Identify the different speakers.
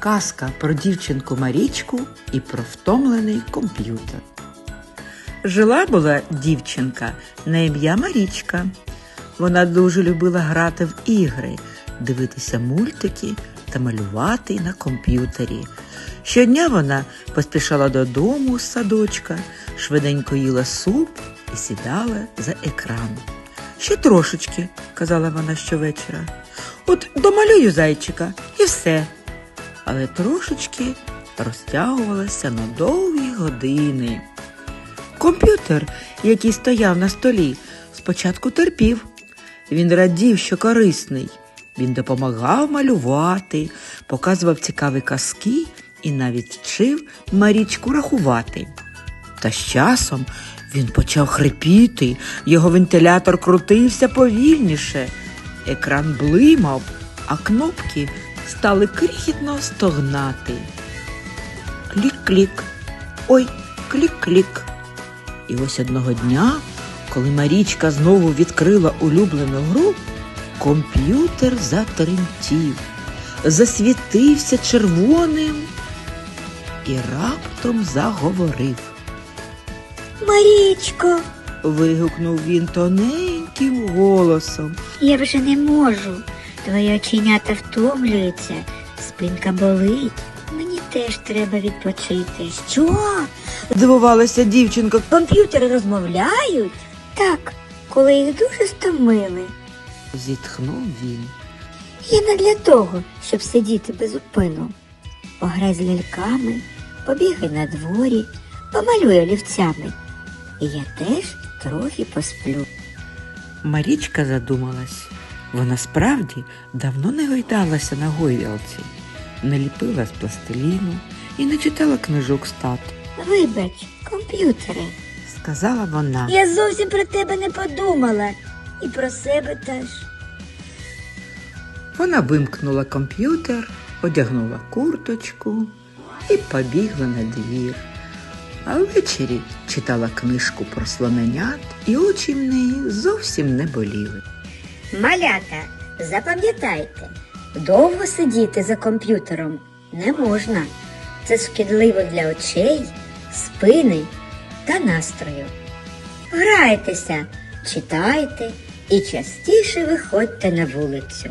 Speaker 1: Казка про дівчинку Марічку і про втомлений комп'ютер. Жила була дівчинка на ім'я Марічка. Вона дуже любила грати в ігри, дивитися мультики та малювати на комп'ютері. Щодня вона поспішала додому з садочка, швиденько їла суп і сідала за екран. Ще трошечки, казала вона щовечора. От домалюю зайчика і все. Але трошечки розтягувалася на довгі години. Комп'ютер, який стояв на столі, спочатку терпів. Він радів, що корисний. Він допомагав малювати, показував цікаві казки і навіть вчив Марічку рахувати. Та з часом він почав хрипіти, його вентилятор крутився повільніше, екран блимав, а кнопки стали крихітно стогнати. Клік-клік, ой, клік-клік. І ось одного дня, коли Марічка знову відкрила улюблену гру, комп'ютер затремтів, засвітився червоним і раптом заговорив.
Speaker 2: Марічко,
Speaker 1: Вигукнув він тоненьким голосом.
Speaker 2: я вже не можу. Твої оченята втомлюються, спинка болить. Мені теж треба відпочити. Що?
Speaker 1: Здивувалася дівчинка.
Speaker 2: Комп'ютери розмовляють? Так, коли їх дуже стомили.
Speaker 1: Зітхнув він.
Speaker 2: Я не для того, щоб сидіти безупину. Пограй з ляльками, побігай на дворі, помалюй олівцями. І я теж трохи посплю.
Speaker 1: Марічка задумалась. Вона справді давно не гойдалася на гойдалці, не ліпила з пластиліну і не читала книжок стат,
Speaker 2: Вибач, комп'ютери.
Speaker 1: сказала вона.
Speaker 2: Я зовсім про тебе не подумала. І про себе теж.
Speaker 1: Вона вимкнула комп'ютер, одягнула курточку і побігла на двір. А ввечері читала книжку про слоненят, і очі в неї зовсім не боліли.
Speaker 2: Малята, запам'ятайте, довго сидіти за комп'ютером не можна. Це шкідливо для очей, спини та настрою. Грайтеся, читайте і частіше виходьте на вулицю.